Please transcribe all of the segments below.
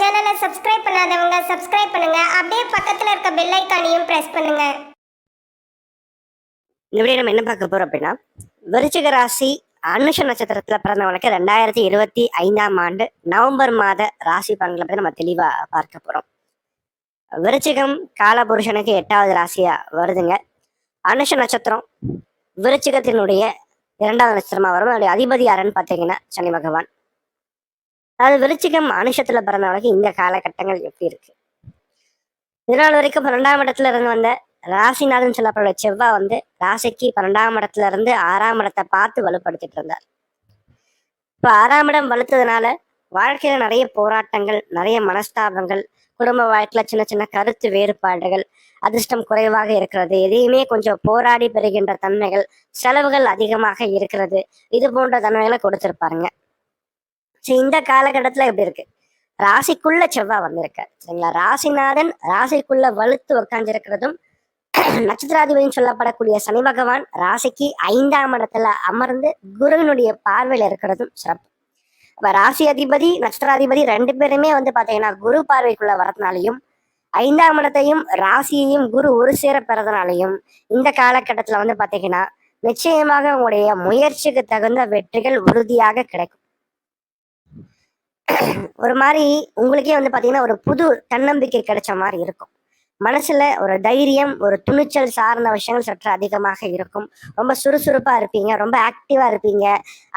சேனலை சப்ஸ்கிரைப் பண்ணாதவங்க சப்ஸ்கிரைப் பண்ணுங்க. அப்படியே பக்கத்துல இருக்க பெல் ஐக்கானையும் பிரஸ் பண்ணுங்க. இந்த வீடியோ நம்ம என்ன பார்க்க போறோம் அப்படின்னா விருச்சிக ராசி அனுஷ நட்சத்திரத்துல பிறந்தவங்களுக்கு ரெண்டாயிரத்தி இருபத்தி ஐந்தாம் ஆண்டு நவம்பர் மாத ராசி பலன்களை பத்தி நம்ம தெளிவா பார்க்க போறோம். விருச்சிகம் காலபுருஷனுக்கு எட்டாவது ராசியா வருதுங்க. அனுஷ நட்சத்திரம் விருச்சிகத்தினுடைய இரண்டாவது நட்சத்திரமா வரும். அதனுடைய அதிபதி யாருன்னு பார்த்தீங்கன்னா சனி பகவான். அது விருச்சிகம் அனுஷத்துல பிறந்தவங்களுக்கு இந்த காலகட்டங்கள் எப்படி இருக்கு? இதனால் வரைக்கும் பன்னெண்டாம் இடத்துல இருந்து வந்த ராசிநாதன் சொல்லப்படுற செவ்வாய் வந்து ராசிக்கு பன்னெண்டாம் இடத்துல இருந்து ஆறாம் இடத்தை பார்த்து வலுப்படுத்திட்டு இருந்தார். இப்போ ஆறாம் இடம் வலுத்ததுனால வாழ்க்கையில நிறைய போராட்டங்கள் நிறைய மனஸ்தாபங்கள் குடும்ப வாழ்க்கையில சின்ன சின்ன கருத்து வேறுபாடுகள் அதிர்ஷ்டம் குறைவாக இருக்கிறது எதையுமே கொஞ்சம் போராடி பெறுகின்ற தன்மைகள் செலவுகள் அதிகமாக இருக்கிறது இது போன்ற தன்மைகளை கொடுத்திருப்பாருங்க. ஸோ இந்த காலகட்டத்துல எப்படி இருக்கு? ராசிக்குள்ள செவ்வாய் வந்திருக்கு. சரிங்களா? ராசிநாதன் ராசிக்குள்ள வலுத்து உட்கார்ந்திருக்கிறதும் நட்சத்திராதிபதினு சொல்லப்படக்கூடிய சனி பகவான் ராசிக்கு ஐந்தாம் இடத்துல அமர்ந்து குருவினுடைய பார்வையில் இருக்கிறதும் சிறப்பு. இப்போ ராசி அதிபதி நட்சத்திராதிபதி ரெண்டு பேருமே வந்து பாத்தீங்கன்னா குரு பார்வைக்குள்ள வரதுனாலையும் ஐந்தாம் இடத்தையும் ராசியையும் குரு ஒரு சேர பெறதுனாலையும் இந்த காலகட்டத்துல வந்து பாத்தீங்கன்னா நிச்சயமாக உங்களுடைய முயற்சிக்கு தகுந்த வெற்றிகள் உறுதியாக கிடைக்கும். ஒரு மாதிரி உங்களுக்கே வந்து பார்த்தீங்கன்னா ஒரு புது தன்னம்பிக்கை கிடைச்ச மாதிரி இருக்கும். மனசுல ஒரு தைரியம் ஒரு துணிச்சல் சார்ந்த விஷயங்கள் சற்று அதிகமாக இருக்கும். ரொம்ப சுறுசுறுப்பா இருப்பீங்க ரொம்ப ஆக்டிவா இருப்பீங்க.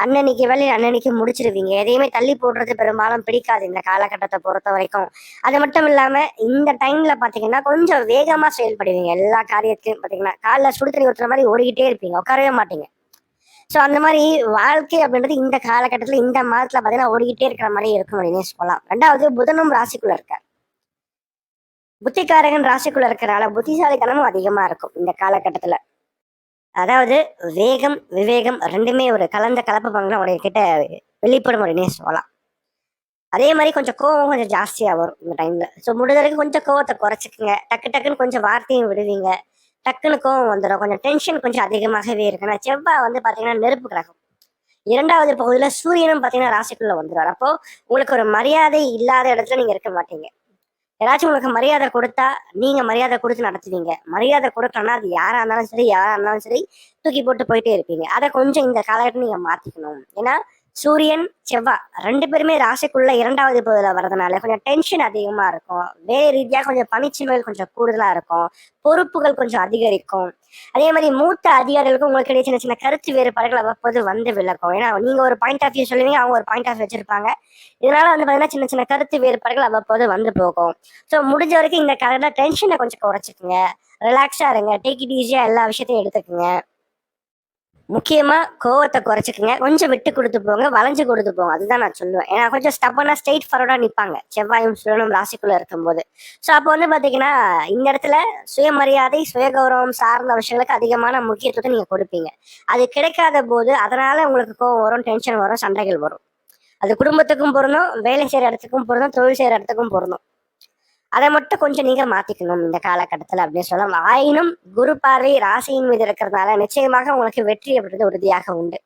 அன்னன்னைக்கு வேலையை அன்னன்னைக்கு முடிச்சிருவீங்க. எதையுமே தள்ளி போடுறது பெரும்பாலும் பிடிக்காது இந்த காலகட்டத்தை பொறுத்த வரைக்கும். அது மட்டும் இல்லாமல் இந்த டைம்ல பார்த்தீங்கன்னா கொஞ்சம் வேகமாக செயல்படுவீங்க. எல்லா காரியத்தையும் பார்த்தீங்கன்னா காலைல சுடு தண்ணி ஊற்றுற மாதிரி ஓடிக்கிட்டே இருப்பீங்க. உட்காரவே மாட்டீங்க. ஸோ அந்த மாதிரி வாழ்க்கை அப்படின்றது இந்த காலகட்டத்தில் இந்த மாதத்தில் பார்த்தீங்கன்னா ஓடிக்கிட்டே இருக்கிற மாதிரி இருக்கும் அப்படின்னு சொல்லலாம். ரெண்டாவது புதனும் ராசிக்குள்ள இருக்கார். புத்திக்காரகன் ராசிக்குள்ள இருக்கிறனால புத்திசாலித்தனமும் அதிகமாக இருக்கும் இந்த காலகட்டத்தில். அதாவது வேகம் விவேகம் ரெண்டுமே ஒரு கலந்த கலப்பு பங்குல உடைய கிட்ட வெளிப்படும் அப்படின்னே சொல்லலாம். அதே மாதிரி கொஞ்சம் கோவம் கொஞ்சம் ஜாஸ்தியாக வரும் இந்த டைமில் ஸோ முடிஞ்ச வரைக்கும் கொஞ்சம் கோவத்தை குறைச்சிக்கங்க. டக்கு டக்குன்னு கொஞ்சம் வார்த்தையும் விடுவீங்க. டக்குனுக்கும் கோவம் வந்துடும் கொஞ்சம் டென்ஷன் கொஞ்சம் அதிகமாகவே இருக்கு ஆனால் செவ்வாய் வந்து பார்த்தீங்கன்னா நெருப்பு கிரகம். இரண்டாவது பகுதியில் சூரியனும் பார்த்தீங்கன்னா ராசிக்குள்ள வந்துடுவார் அப்போ உங்களுக்கு ஒரு மரியாதை இல்லாத இடத்துல நீங்கள் இருக்க மாட்டீங்க. ஏதாச்சும் உங்களுக்கு மரியாதை கொடுத்தா நீங்க மரியாதை கொடுத்து நடத்துவீங்க. மரியாதை கொடுக்கலன்னா அது யாரா இருந்தாலும் சரி யாரா இருந்தாலும் சரி தூக்கி போட்டு போயிட்டே இருப்பீங்க. அதை கொஞ்சம் இந்த காலகட்டம் நீங்க மாத்திக்கணும். ஏன்னா சூரியன் செவ்வாய் ரெண்டு பேருமே ராசிக்குள்ள இரண்டாவது பகுதியில் வர்றதுனால கொஞ்சம் டென்ஷன் அதிகமாக இருக்கும். வேலை ரீதியாக கொஞ்சம் பணிச்சுமைகள் கொஞ்சம் கூடுதலாக இருக்கும். பொறுப்புகள் கொஞ்சம் அதிகரிக்கும். அதே மாதிரி மூத்த அதிகாரிகளுக்கும் உங்களுக்கு இடையே சின்ன சின்ன கருத்து வேறுபாடுகள் அவ்வப்போது வந்து விளக்கும் ஏன்னா நீங்கள் ஒரு பாயிண்ட் ஆஃப் வியூ சொல்லுவீங்க அவங்க ஒரு பாயிண்ட் ஆஃப் வச்சிருப்பாங்க. இதனால வந்து பார்த்தீங்கன்னா சின்ன சின்ன கருத்து வேறுபாடுகள் அவ்வப்போது வந்து போகும். ஸோ முடிஞ்ச வரைக்கும் இந்த காலத்துல டென்ஷனை கொஞ்சம் குறைச்சிக்கோங்க. ரிலாக்ஸாக இருங்க. டேக் இட் ஈஸியாக எல்லா விஷயத்தையும் எடுத்துக்கோங்க. முக்கியமா கோவத்தை குறைச்சிக்கங்க. கொஞ்சம் விட்டு கொடுத்து போங்க வளைஞ்சு கொடுத்து போங்க. அதுதான் நான் சொல்லுவேன். ஏன்னா கொஞ்சம் ஸ்டப்பனா ஸ்ட்ரெயிட் ஃபார்வர்டா நிப்பாங்க. செவ்வாயும் சுழனும் ராசிக்குள்ள இருக்கும்போது. ஸோ அப்போ வந்து பாத்தீங்கன்னா இந்த இடத்துல சுயமரியாதை சுயகௌரவம் சார்ந்த விஷயங்களுக்கு அதிகமான முக்கியத்துவத்தை நீங்க கொடுப்பீங்க. அது கிடைக்காத போது அதனால உங்களுக்கு கோவம் வரும் டென்ஷன் வரும் சண்டைகள் வரும். அது குடும்பத்துக்கும் பொருந்தும் வேலை செய்யற இடத்துக்கும் பொருந்தும் தொழில் செய்யற இடத்துக்கும் பொருந்தும். அதை மட்டும் கொஞ்சம் நீங்க மாத்திக்கணும் இந்த காலகட்டத்தில் அப்படின்னு சொல்லலாம். ஆயினும் குரு பார்வை ராசியின் மீது இருக்கிறதுனால நிச்சயமாக உங்களுக்கு வெற்றி அப்படின்றது உறுதியாக உண்டு.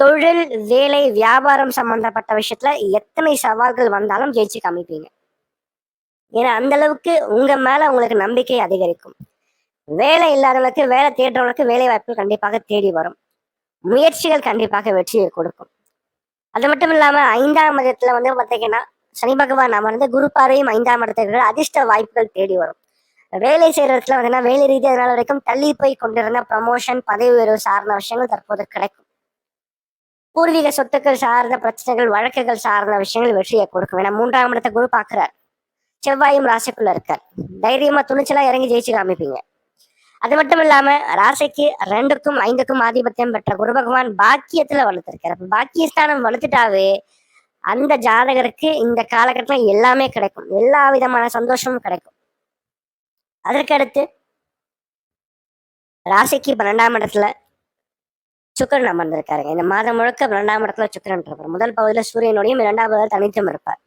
தொழில் வேலை வியாபாரம் சம்பந்தப்பட்ட விஷயத்துல எத்தனை சவால்கள் வந்தாலும் ஜெயிச்சு காமிப்பீங்க. ஏன்னா அந்த அளவுக்கு உங்க மேல உங்களுக்கு நம்பிக்கை அதிகரிக்கும். வேலை இல்லாதவங்களுக்கு வேலை தேடுறவங்களுக்கு வேலை வாய்ப்புகள் கண்டிப்பாக தேடி வரும். முயற்சிகள் கண்டிப்பாக வெற்றியை கொடுக்கும். அது மட்டும் இல்லாம ஐந்தாம் மதத்துல வந்து பாத்தீங்கன்னா சனி பகவான் அமர்ந்து குரு பார்வையும் ஐந்தாம் இடத்துல அதிர்ஷ்ட வாய்ப்புகள் தேடி வரும். வேலை செய்யறதுல இடத்துல பார்த்தீங்கன்னா வேலை ரீதியாக அதனால வரைக்கும் தள்ளி போய் கொண்டிருந்த ப்ரமோஷன் பதவி உயர்வு சார்ந்த விஷயங்கள் தற்போது கிடைக்கும். பூர்வீக சொத்துக்கள் சார்ந்த பிரச்சனைகள் வழக்குகள் சார்ந்த விஷயங்கள் வெற்றியை கொடுக்கும். ஏன்னா மூன்றாம் இடத்தை குரு பாக்குறார் செவ்வாயும் ராசிக்குள்ள இருக்கார். தைரியமா துணிச்சலா இறங்கி ஜெயிச்சு காமிப்பீங்க. அது மட்டும் இல்லாம ராசிக்கு ரெண்டுக்கும் ஐந்துக்கும் ஆதிபத்தியம் பெற்ற குரு பகவான் பாக்கியத்துல வளர்த்துருக்காரு. அப்ப பாக்கியஸ்தானம் வளர்த்துட்டாவே அந்த ஜாதகருக்கு இந்த காலகட்டத்தில் எல்லாமே கிடைக்கும். எல்லா விதமான சந்தோஷமும் கிடைக்கும். அதற்கடுத்து ராசிக்கு பன்னெண்டாம் இடத்துல சுக்கரன் அமர்ந்திருக்காருங்க. இந்த மாதம் முழுக்க பன்னெண்டாம் இடத்துல சுக்கரன் இருப்பார். முதல் பகுதியில சூரியனோடையும் இரண்டாம் பகுதியில் தனித்தும் இருப்பார்.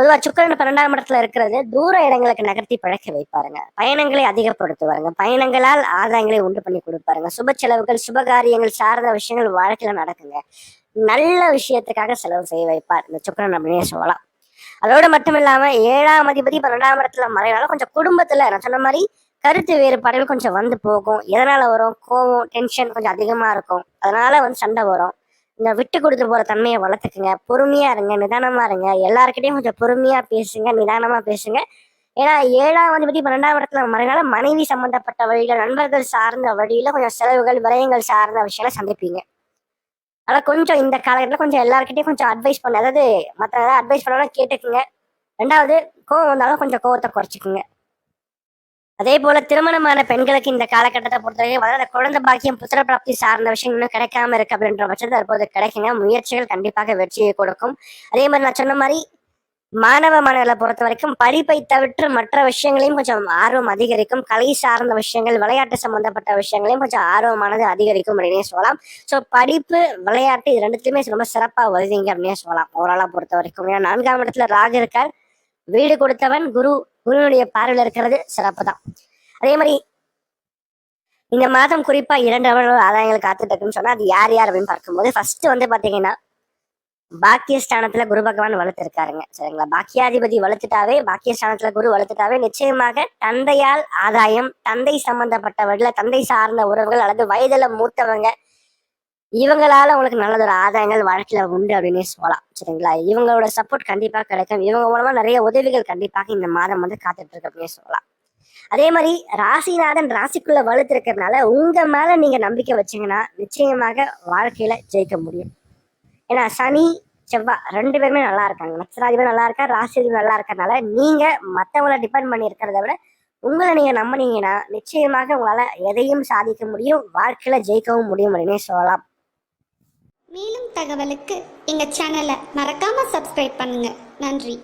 பொதுவா சுக்கரன் பன்னெண்டாம் இடத்துல இருக்கிறது தூர இடங்களுக்கு நகர்த்தி பழக்க வைப்பாருங்க. பயணங்களை அதிகப்படுத்துவாருங்க. பயணங்களால் ஆதாயங்களை உண்டு பண்ணி கொடுப்பாருங்க. சுப செலவுகள் சுபகாரியங்கள் சார்ந்த விஷயங்கள் வாழ்க்கையில நடக்குங்க. நல்ல விஷயத்துக்காக செலவு செய்ய வைப்பார். இந்த சுக்கரன் அப்படின்னே சொல்லலாம். அதோடு மட்டும் இல்லாம ஏழாம் அதிபதி பன்னெண்டாம் இடத்துல மறைனால கொஞ்சம் குடும்பத்துல நான் சொன்ன மாதிரி கருத்து வேறுபாடுகள் கொஞ்சம் வந்து போகும். எதனால வரும்? கோவம் டென்ஷன் கொஞ்சம் அதிகமா இருக்கும். அதனால வந்து சண்டை வரும். இந்த விட்டு கொடுத்து போற தன்மையை வளர்த்துக்குங்க. பொறுமையா இருங்க நிதானமா இருங்க. எல்லாருக்கிட்டையும் கொஞ்சம் பொறுமையா பேசுங்க நிதானமா பேசுங்க. ஏன்னா ஏழாம் அதிபதி பன்னெண்டாம் இடத்துல மறைனால மனைவி சம்பந்தப்பட்ட வழியில் நண்பர்கள் சார்ந்த வழியில கொஞ்சம் செலவுகள் விரயங்கள் சார்ந்த விஷயங்களை சந்திப்பீங்க. ஆனால் கொஞ்சம் இந்த காலகட்டத்தில் கொஞ்சம் எல்லாருக்கிட்டையும் கொஞ்சம் அட்வைஸ் பண்ண. அதாவது மற்ற அட்வைஸ் பண்ணாலும் கேட்டுக்குங்க. ரெண்டாவது கோவம் வந்தாலும் கொஞ்சம் கோவத்தை குறைச்சிக்குங்க. அதே போல திருமணமான பெண்களுக்கு இந்த காலகட்டத்தை பொறுத்தவரைக்கும் வளர குழந்தை பாக்கியம் புத்திர பிராப்தி சார்ந்த விஷயம் இன்னும் கிடைக்காம இருக்கு அப்படின்ற பட்சத்தில் தற்போது கிடைக்குங்க. முயற்சிகள் கண்டிப்பாக வெற்றியை கொடுக்கும். அதே மாதிரி நான் சொன்ன மாதிரி மாணவ மாணவர்களை பொறுத்த வரைக்கும் படிப்பை தவிர்த்து மற்ற விஷயங்களையும் கொஞ்சம் ஆர்வம் அதிகரிக்கும். கலை சார்ந்த விஷயங்கள் விளையாட்டு சம்பந்தப்பட்ட விஷயங்களையும் கொஞ்சம் ஆர்வமானது அதிகரிக்கும் அப்படின்னே சொல்லலாம். ஸோ படிப்பு விளையாட்டு இது ரெண்டுத்துலையுமே ரொம்ப சிறப்பாக வருவீங்க அப்படின்னே சொல்லலாம். ஓவராலாக பொறுத்த வரைக்கும். ஏன்னா நான்காம் இடத்துல ராகு இருக்கார். வீடு கொடுத்தவன் குரு குருவினுடைய பார்வையில் இருக்கிறது சிறப்பு தான். அதே மாதிரி இந்த மாதம் குறிப்பா இரண்டு ஆதாயங்கள் காத்துட்டு இருக்குன்னு சொன்னா அது யார் யார் அப்படின்னு பார்க்கும்போது ஃபர்ஸ்ட் வந்து பார்த்தீங்கன்னா பாக்கியஸ்தானத்துல குரு பகவான் வளர்த்திருக்காருங்க. சரிங்களா? பாக்கியாதிபதி வளர்த்துட்டாவே பாக்கியஸ்தானத்துல குரு வளர்த்துட்டாவே நிச்சயமாக தந்தையால் ஆதாயம் தந்தை சம்பந்தப்பட்ட வழியில தந்தை சார்ந்த உறவுகள் அல்லது வயதுல மூத்தவங்க இவங்களால உங்களுக்கு நல்லதொரு ஒரு ஆதாயங்கள் வாழ்க்கையில உண்டு அப்படின்னே சொல்லலாம். சரிங்களா? இவங்களோட சப்போர்ட் கண்டிப்பாக கிடைக்கும். இவங்க மூலமா நிறைய உதவிகள் கண்டிப்பாக இந்த மாதம் வந்து காத்துட்டு இருக்கு அப்படின்னே சொல்லலாம். அதே மாதிரி ராசிநாதன் ராசிக்குள்ள வலுத்திருக்கிறதுனால உங்க மேல நீங்க நம்பிக்கை வச்சீங்கன்னா நிச்சயமாக வாழ்க்கையில ஜெயிக்க முடியும். ஏன்னா சனி செவ்வாய் ரெண்டு பேருமே நல்லா இருக்காங்க. நட்சராதிபதி நல்லா இருக்கா ராசிதிபதி நல்லா இருக்கறனால நீங்க மற்றவங்கள டிபெண்ட் பண்ணி இருக்கிறத விட உங்களை நீங்க நம்பினீங்கன்னா நிச்சயமாக உங்களால எதையும் சாதிக்க முடியும் வாழ்க்கையில ஜெயிக்கவும் முடியும் அப்படின்னே சொல்லலாம். மேலும் தகவலுக்கு எங்கள் சேனலை மறக்காமல் சப்ஸ்கிரைப் பண்ணுங்கள் நன்றி.